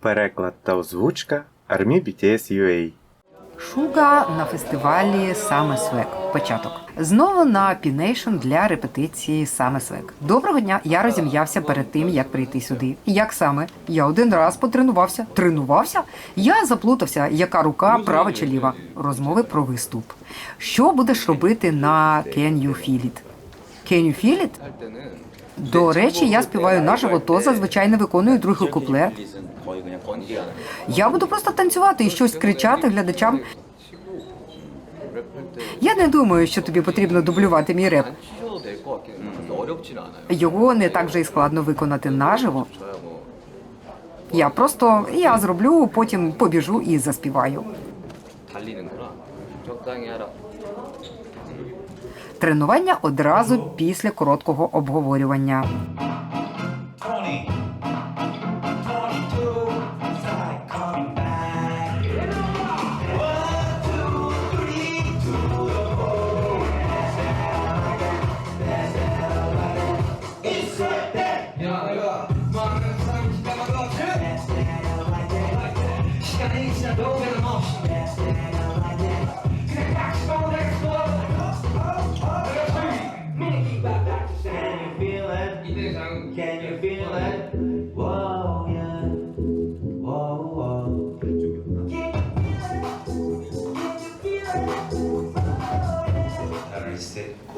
Переклад та озвучка Армі BTS UA. Шуга на фестивалі Саме Свек. Початок. Знову на Пінейшн для репетиції Саме Свек. Доброго дня. Я розім'явся перед тим, як прийти сюди. Як саме? Я один раз потренувався. Тренувався? Я заплутався, яка рука права чи ліва. Розмови про виступ. Що будеш робити на Can You Feel It? Can You Feel It? До речі, я співаю наживо, то зазвичай не виконую другий куплет. Я буду просто танцювати і щось кричати глядачам. Я не думаю, що тобі потрібно дублювати мій реп. Його не так же і складно виконати наживо. Я просто я зроблю, потім побіжу і заспіваю. Тренування одразу після короткого обговорювання.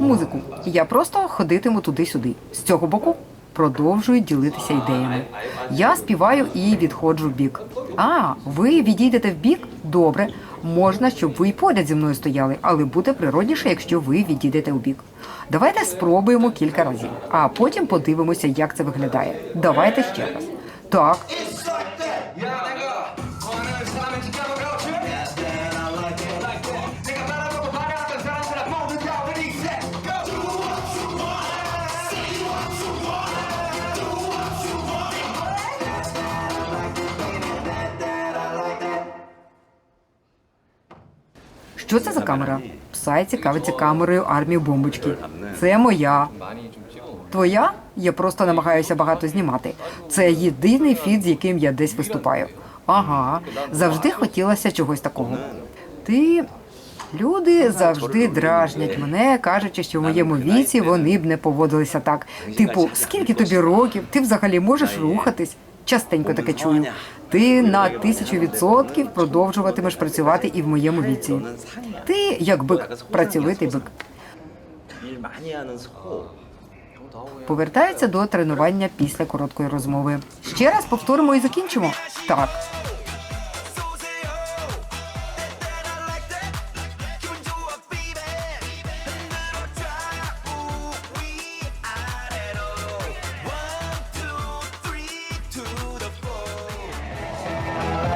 Музику. Я просто ходитиму туди-сюди. З цього боку продовжую ділитися ідеями. Я співаю і відходжу в бік. А, ви відійдете в бік? Добре. Можна, щоб ви і поряд зі мною стояли, але буде природніше, якщо ви відійдете у бік. Давайте спробуємо кілька разів, а потім подивимося, як це виглядає. Давайте ще раз. Так, Що це за камера? Псай цікавиться камерою армії бомбочки. Це моя. Твоя? Я просто намагаюся багато знімати. Це єдиний фіт, з яким я десь виступаю. Ага, завжди хотілося чогось такого. Ти. Люди завжди дражнять мене, кажучи, що в моєму віці вони б не поводилися так. Типу, скільки тобі років? Ти взагалі можеш рухатись? частенько таке чую. Ти на тисячу відсотків продовжуватимеш працювати і в моєму віці. Ти як бик, працьовитий бик. Повертається до тренування після короткої розмови. Ще раз повторимо і закінчимо. Так.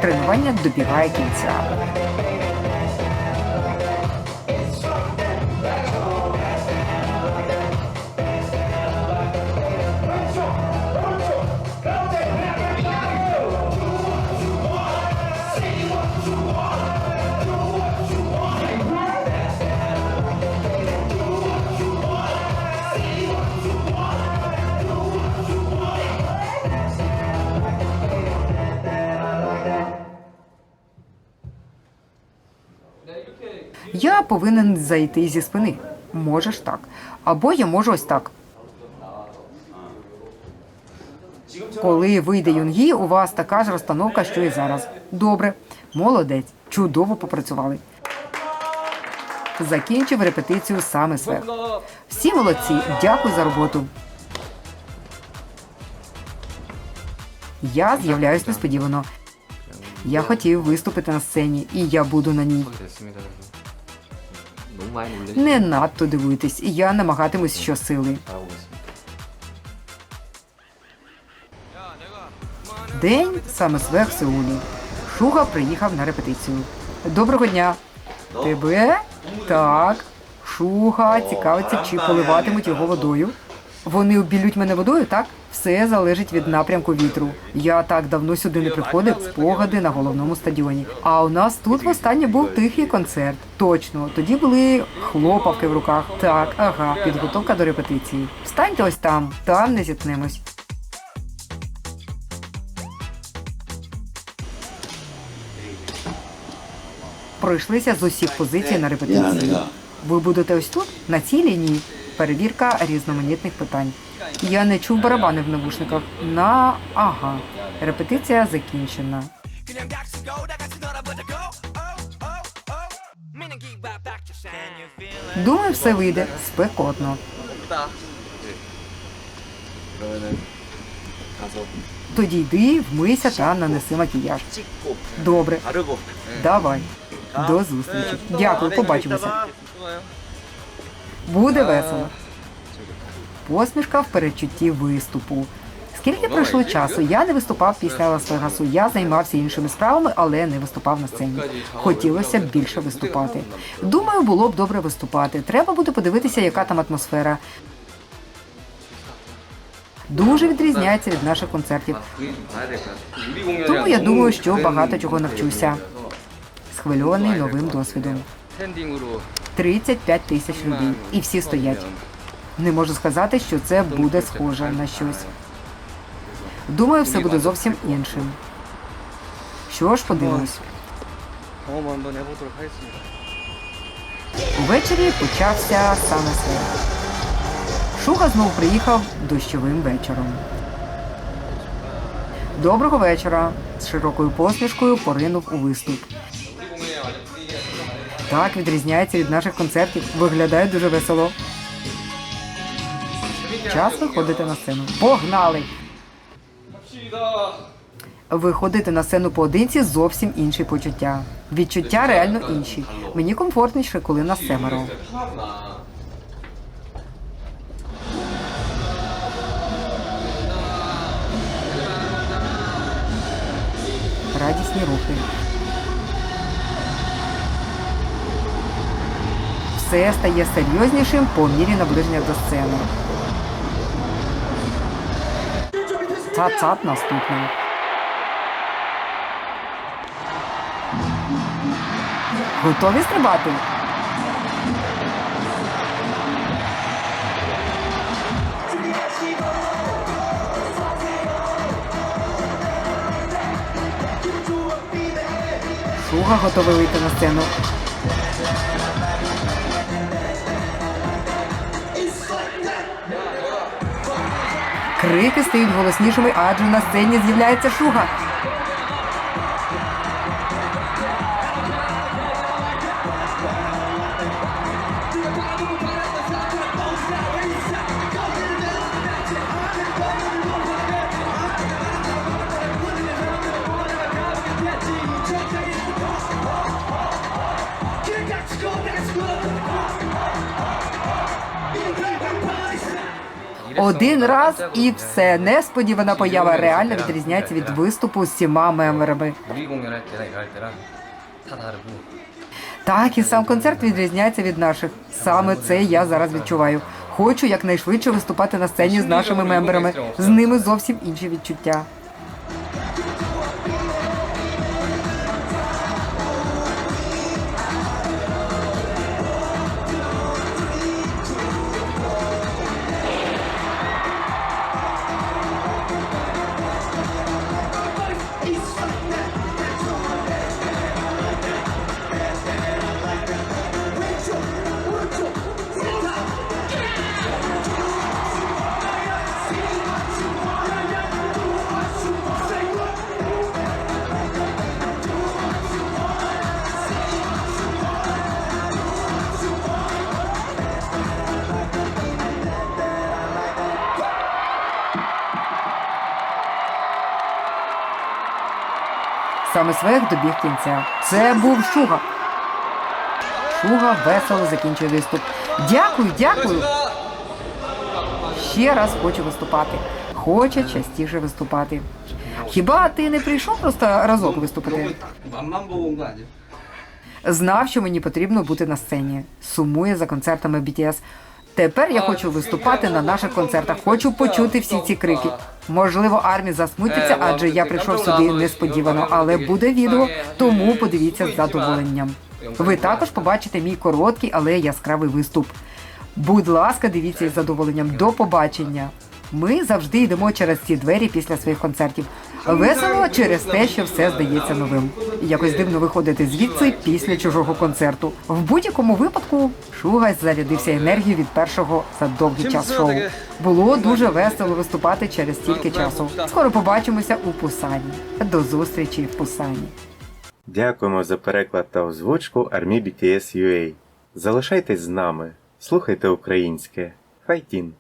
Тренування добігає кінця. Повинен зайти зі спини. Можеш так. Або я можу ось так. Коли вийде Юнгі, у вас така ж розстановка, що і зараз. Добре, молодець, чудово попрацювали. Закінчив репетицію саме свех. Всі молодці, дякую за роботу. Я з'являюсь несподівано. Я хотів виступити на сцені, і я буду на ній. Не надто дивитись, і я намагатимусь щосили. День саме свех Сеулі. Шуга приїхав на репетицію. Доброго дня. Тебе? Так. Шуга цікавиться, чи поливатимуть його водою. Вони обілють мене водою, так? Все залежить від напрямку вітру. Я так давно сюди не приходив, спогади на головному стадіоні. А у нас тут востаннє був тихий концерт. Точно, тоді були хлопавки в руках. Так, ага, підготовка до репетиції. Встаньте ось там, там не зіткнемось. Пройшлися з усіх позицій на репетиції. Ви будете ось тут на цій лінії. Перевірка різноманітних питань. Я не чув барабани в навушниках. На ага. Репетиція закінчена. Думаю, все вийде спекотно. Тоді йди, вмийся та нанеси макіяж. Добре. Давай. До зустрічі. Дякую, побачимося. Буде весело посмішка в перечутті виступу. Скільки пройшло часу, я не виступав після Лас-Вегасу, я займався іншими справами, але не виступав на сцені. Хотілося б більше виступати. Думаю, було б добре виступати. Треба буде подивитися, яка там атмосфера. Дуже відрізняється від наших концертів. Тому я думаю, що багато чого навчуся. Схвильований новим досвідом. 35 тисяч людей, і всі стоять. Не можу сказати, що це буде схоже на щось. Думаю, все буде зовсім іншим. Що ж, подивимось. Увечері почався саме свят. Шуга знову приїхав дощовим вечором. Доброго вечора. З широкою посмішкою поринув у виступ. Так відрізняється від наших концертів. Виглядає дуже весело. Час виходити на сцену. Погнали! Виходити на сцену поодинці зовсім інші почуття. Відчуття реально інші. Мені комфортніше, коли нас семеро. Радісні рухи. Все стає серйознішим по мірі наближення до сцени. Цат-цат наступний. Готові стрибати? Шуга готовий вийти на сцену. Крики стають голоснішими, адже на сцені з'являється шуга. один раз і все. Несподівана поява реально відрізняється від виступу з сіма меморами. Так, і сам концерт відрізняється від наших. Саме це я зараз відчуваю. Хочу якнайшвидше виступати на сцені з нашими мемберами. З ними зовсім інші відчуття. руками своїх добіг кінця. Це був Шуга. Шуга весело закінчує виступ. Дякую, дякую. Ще раз хочу виступати. Хоче частіше виступати. Хіба ти не прийшов просто разок виступити? Знав, що мені потрібно бути на сцені. Сумує за концертами BTS. Тепер я хочу виступати на наших концертах. Хочу почути всі ці крики. Можливо, армія засмутиться, адже я прийшов сюди несподівано, але буде відео, тому подивіться з задоволенням. Ви також побачите мій короткий, але яскравий виступ. Будь ласка, дивіться із задоволенням. До побачення. Ми завжди йдемо через ці двері після своїх концертів. Весело через те, що все здається новим. І якось дивно виходити звідси після чужого концерту. В будь-якому випадку Шугайс зарядився енергією від першого за довгий час шоу. Було дуже весело виступати через стільки часу. Скоро побачимося у Пусані. До зустрічі в Пусані. Дякуємо за переклад та озвучку Армі BTS UA. Залишайтесь з нами, слухайте українське. Файтін!